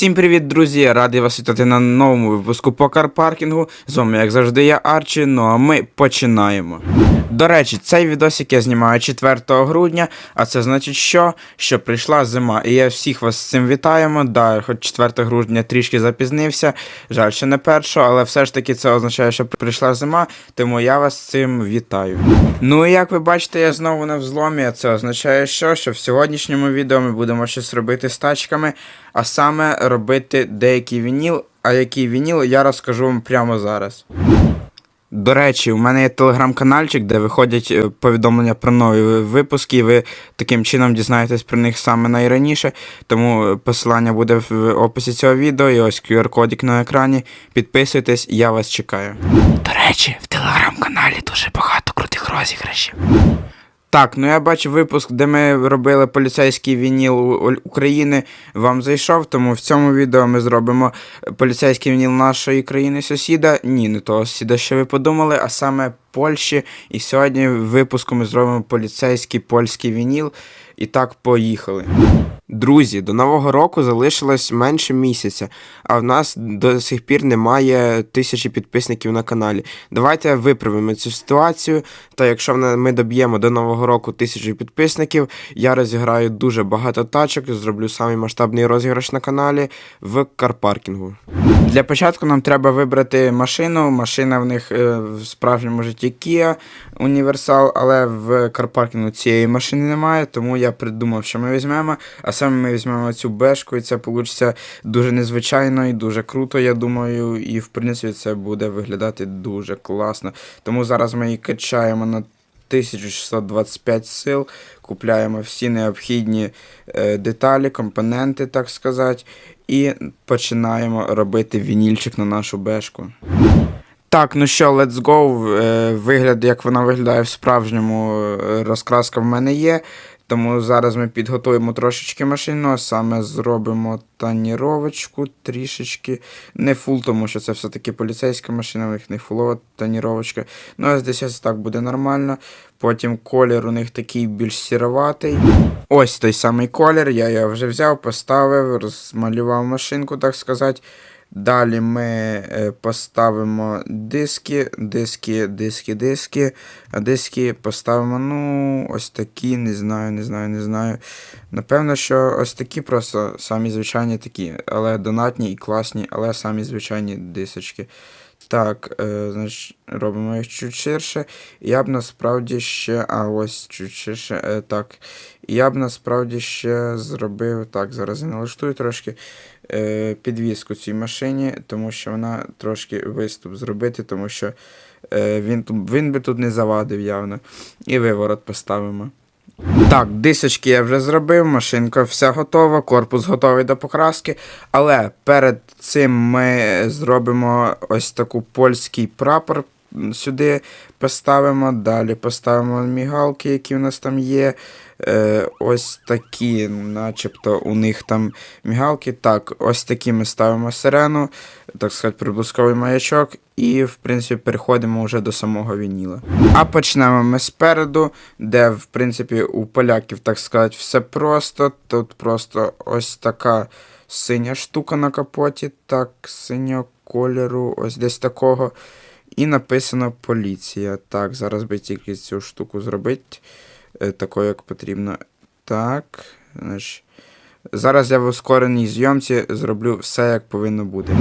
Всім привіт, друзі! Радий вас вітати на новому випуску по карпаркінгу. З вами, як завжди, я Арчі. Ну а ми починаємо. До речі, цей відосик я знімаю 4 грудня, а це значить, що? Що прийшла зима. І я всіх вас з цим вітаємо. Да, хоч 4 грудня трішки запізнився. Жаль, що не першого, але все ж таки це означає, що прийшла зима, тому я вас з цим вітаю. Ну і як ви бачите, я знову на взломі, а це означає, що? що в сьогоднішньому відео ми будемо щось робити з тачками, а саме робити деякий вініл. А який вініл, я розкажу вам прямо зараз. До речі, у мене є телеграм-канальчик, де виходять е, повідомлення про нові випуски, і ви таким чином дізнаєтесь про них саме найраніше. Тому е, посилання буде в описі цього відео і ось QR-кодик на екрані. Підписуйтесь, я вас чекаю. До речі, в телеграм-каналі дуже багато крутих розіграшів. Так, ну я бачу випуск, де ми робили поліцейський вініл України. Вам зайшов, тому в цьому відео ми зробимо поліцейський вініл нашої країни сусіда. Ні, не того сусіда, що ви подумали, а саме Польщі. І сьогодні в випуску ми зробимо поліцейський польський вініл. І так, поїхали. Друзі, до нового року залишилось менше місяця, а в нас до сих пір немає тисячі підписників на каналі. Давайте виправимо цю ситуацію. Та якщо ми доб'ємо до нового року тисячу підписників, я розіграю дуже багато тачок, зроблю самий масштабний розіграш на каналі в карпаркінгу. Для початку нам треба вибрати машину. Машина в них е, в справжньому житті Kia універсал, але в карпаркінгу цієї машини немає, тому я придумав, що ми візьмемо. А саме ми візьмемо цю бешку, і це вийде дуже незвичайно і дуже круто, я думаю. І в принципі це буде виглядати дуже класно. Тому зараз ми її качаємо на 1625 сил, купляємо всі необхідні е, деталі, компоненти, так сказати, і починаємо робити вінільчик на нашу бешку. Так, ну що, let's go. Е, Вигляд, як вона виглядає в справжньому, е, розкраска в мене є. Тому зараз ми підготуємо трошечки машину, а саме зробимо таніровочку трішечки. Не фул, тому що це все-таки поліцейська машина, у них не фулова таніровочка. Ну, а десь ось так буде нормально. Потім колір у них такий більш сіроватий. Ось той самий колір, я його вже взяв, поставив, розмалював машинку, так сказати. Далі ми е, поставимо диски, диски, диски, диски. А диски поставимо, ну, ось такі, не знаю, не знаю, не знаю. Напевно, що ось такі просто самі звичайні такі, але донатні і класні, але самі звичайні дисочки. Так, е, значить, робимо їх чуть ширше. Я б насправді ще. А, ось чуть ширше. Е, так. Я б насправді ще зробив. Так, зараз я налаштую трошки підвіску цій машині, тому що вона трошки виступ зробити, тому що е, він, він би тут не завадив явно. І виворот поставимо. Так, дисочки я вже зробив, машинка вся готова, корпус готовий до покраски. Але перед цим ми зробимо ось таку польський прапор. Сюди поставимо, далі поставимо мігалки, які в нас там є. Е, ось такі, начебто, у них там мігалки. Так, ось такі ми ставимо сирену, так сказати, приблизковий маячок, і, в принципі, переходимо вже до самого вініла. А почнемо ми спереду, де, в принципі, у поляків, так сказати, все просто. Тут просто ось така синя штука на капоті, так, синього кольору, ось десь такого. І написано поліція. Так, зараз би тільки цю штуку зробити е, такою, як потрібно. Так. Зараз я в ускореній зйомці зроблю все, як повинно бути.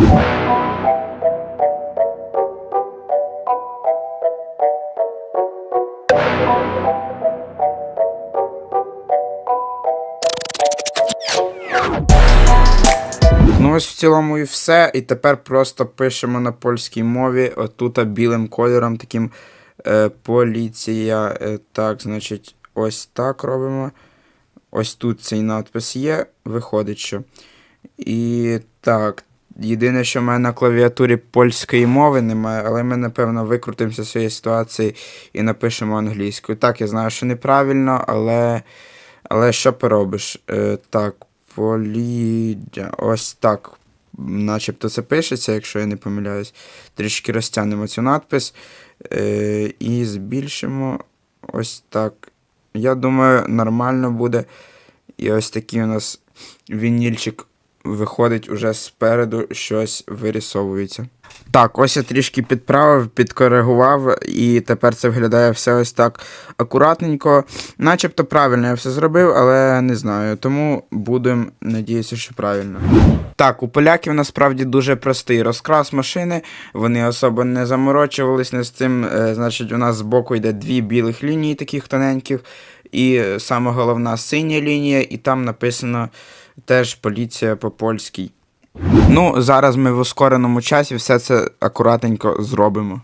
Ось в цілому і все. І тепер просто пишемо на польській мові, отут білим кольором таким е, поліція. Е, так, значить, ось так робимо. Ось тут цей надпис є, виходить, що. І так, єдине, що в мене на клавіатурі польської мови немає, але ми, напевно, викрутимося з цієї ситуації і напишемо англійською. Так, я знаю, що неправильно, але, але що поробиш? Е, так, поліджа. Ось так. Начебто це пишеться, якщо я не помиляюсь. Трішки розтягнемо цю надпис е, і збільшимо ось так. Я думаю, нормально буде. І ось такий у нас вінільчик виходить уже спереду щось вирісовується. Так, ось я трішки підправив, підкоригував, і тепер це виглядає все ось так акуратненько. Начебто правильно я все зробив, але не знаю. Тому будемо надіятися, що правильно. Так, у поляків насправді дуже простий розкрас машини. Вони особо не заморочувались не з цим. Е, значить, у нас збоку йде дві білих лінії, таких тоненьких, і саме головна синя лінія, і там написано теж поліція по польській. Ну, зараз ми в ускореному часі все це акуратненько зробимо.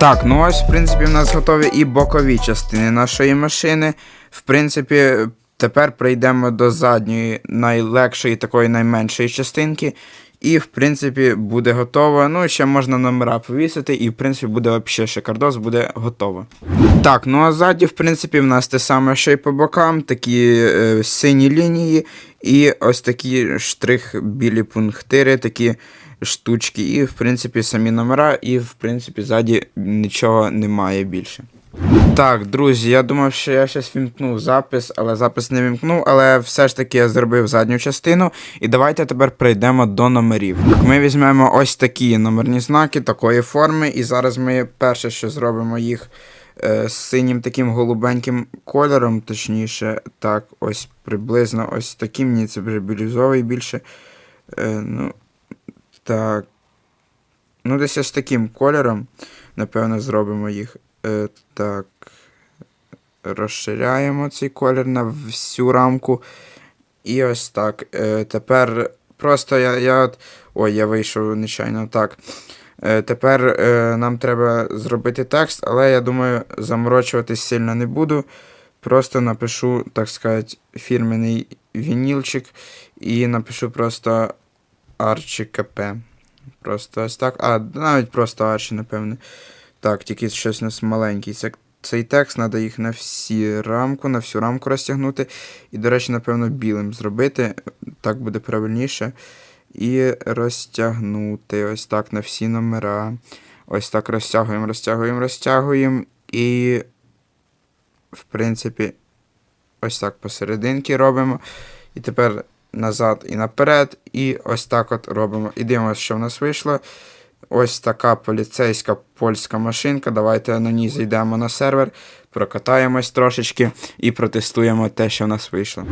Так, ну ось, в принципі, в нас готові і бокові частини нашої машини. В принципі, тепер прийдемо до задньої, найлегшої, такої найменшої частинки. І, в принципі, буде готово. Ну, ще можна номера повісити, і, в принципі, буде взагалі шикардос, буде готово. Так, ну а ззаді, в принципі, в нас те саме, що й по бокам, такі е, сині лінії, і ось такі штрих білі пунктири, такі штучки, і, в принципі, самі номера, і, в принципі, ззаді нічого немає більше. Так, друзі, я думав, що я щось вімкнув запис, але запис не вімкнув, але все ж таки я зробив задню частину. І давайте тепер прийдемо до номерів. Ми візьмемо ось такі номерні знаки такої форми, і зараз ми перше, що зробимо їх е, синім таким голубеньким кольором, точніше, так, ось приблизно ось таким, ні, це вже бірюзовий більше. Е, ну, так. Ну, десь ось таким кольором, напевно, зробимо їх. Е, так. Розширяємо цей колір на всю рамку. І ось так. Е, тепер просто я. я от... Ой, я вийшов нечайно так. Е, тепер е, нам треба зробити текст, але я думаю, заморочуватись сильно не буду. Просто напишу, так сказати, фірменний вінілчик і напишу просто Арчі КП. Просто ось так. А, навіть просто Арчі, напевне. Так, тільки щось у нас маленький. Це, цей текст треба їх на всі рамку, на всю рамку розтягнути. І, до речі, напевно, білим зробити. Так буде правильніше. І розтягнути. Ось так на всі номера. Ось так розтягуємо, розтягуємо, розтягуємо. І, в принципі, ось так посерединки робимо. І тепер назад і наперед. І ось так от робимо. І дивимося, що в нас вийшло. Ось така поліцейська польська машинка. Давайте на ній зайдемо на сервер, прокатаємось трошечки і протестуємо те, що в нас вийшло.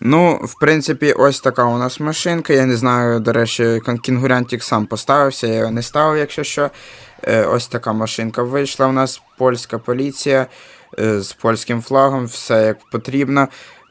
Ну, в принципі, ось така у нас машинка. Я не знаю, до речі, кінгурянтик сам поставився, я його не ставив, якщо що. Е, ось така машинка вийшла. У нас польська поліція е, з польським флагом, все як потрібно.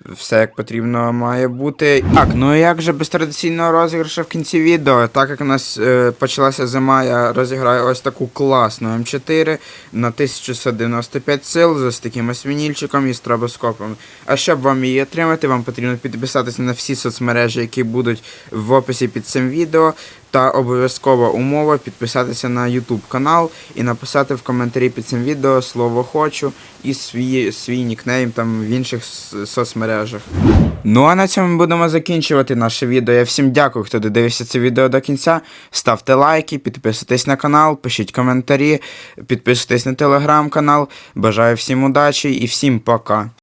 Все як потрібно має бути. Так, ну як же без традиційного розіграшу в кінці відео, так як у нас е, почалася зима, я розіграю ось таку класну М4 на 1195 сил з ось таким ось вінільчиком і стробоскопом. А щоб вам її отримати, вам потрібно підписатися на всі соцмережі, які будуть в описі під цим відео. Та обов'язкова умова підписатися на YouTube канал і написати в коментарі під цим відео слово хочу і свій, свій нікнейм там в інших соцмережах. Ну а на цьому ми будемо закінчувати наше відео. Я всім дякую, хто додивився це відео до кінця. Ставте лайки, підписуйтесь на канал, пишіть коментарі, підписуйтесь на телеграм-канал. Бажаю всім удачі і всім пока.